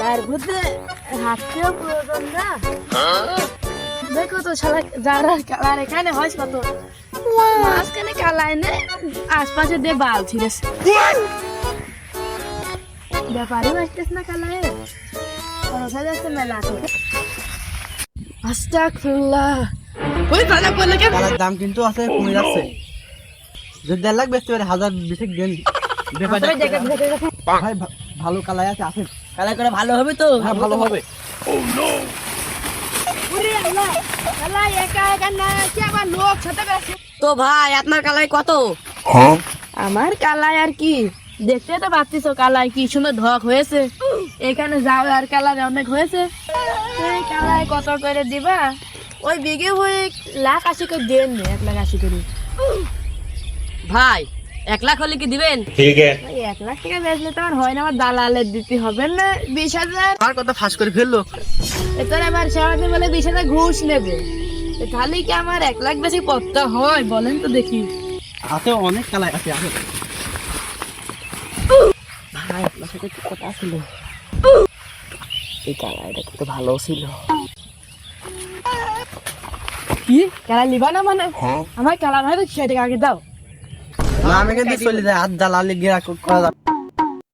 Colour বুঝতে হাতেও প্রয়োজন না। দেখো তো শালা যারা কালার এখানে হয় কত মাঝখানে কালায় নে আশপাশে দিয়ে বাল ছিঁড়েছে ব্যাপারই আসতেছ না কালায় খরচ হয়ে যাচ্ছে মেলা আস্তাগফিরুল্লাহ। ওই কালা বলে কেন? কালার দাম কিন্তু আছে কমে যাচ্ছে। যদি দেড় লাখ বেচতে পারে হাজার বিশেক দেন দেখে ভাই ভালো কালাই আছে আছে। কালার করে ভালো হবে তো? হ্যাঁ ভালো হবে। ওরে আল্লাহ আল্লাহ একা একা না কি আবার লোক সাথে আছে তো ভাই আপনার কালার কত? আমার কালাই আর কি? দেখতে তো পাচ্ছিস কালাই কি সুন্দর ঢক হয়েছে। এখানে যাও আর কালাই অনেক হয়েছে। এই কালাই কত করে দিবা? ওই বিঘে হয়ে লাখ আশি করে দেন নে, এক লাখ আশি করে ভাই এক লাখ হলে কি দিবেন? ভাই, এক লাখ টাকা বেচলে তো আর হয় না আমার দালালের দিতে হবে না বিশ হাজার। আর কথা ফাঁস করে ফেলল? সারাদিন বলে বিশ হাজার ঘুষ নেবে। তাহলে কি আমার এক লাখ বেশি হয়? বলেন তো দেখি। আছে অনেক কালাই আছে আছে। ভাই আপনার সাথে একটু কথা ছিল। এই কালারটা কত ভালো ছিল। কি? কালা লিবা না মানে? আমার কালা ভাই তো সেটাকে আগে দাও। না আমি কিন্তু চলে যায় হাত দালালি গিয়ে করা যাবে